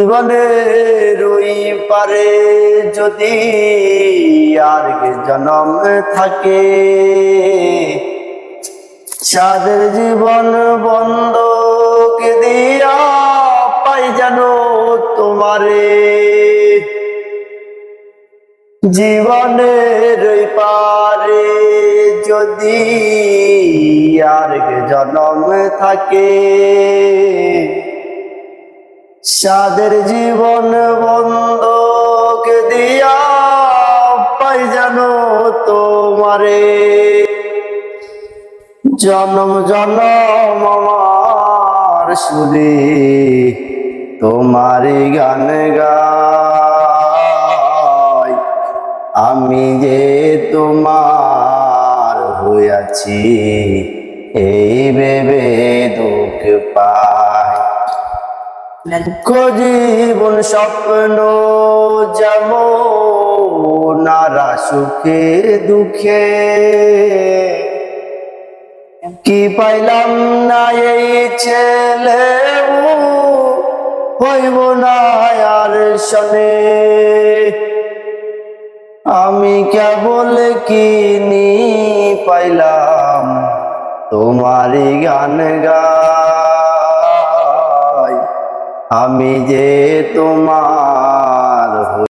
জীবনের ওই পারে যদি আর কে জন্ম থাকে। সাদের জীবন বন্ধক দিয়া পাই যেন তোমারে। জীবনের পারে যদি আর কে জন্ম থাকে। সাদের জীবন বন্ধক দিয়া পাই জানো তোমারে। জনম জনম আমার শুনে তোমার গান গাই। আমি যে তোমার হইয়াছি, এই ভেবে দুঃখ পাই। জীবন স্বপ্ন যেমন নারা সুখে দুঃখে। কি পাইলাম না এই ছেলে হইব না আর শনে। আমি কেবল কিনি পাইলাম তোমারই গান গাই আমি যে তোমার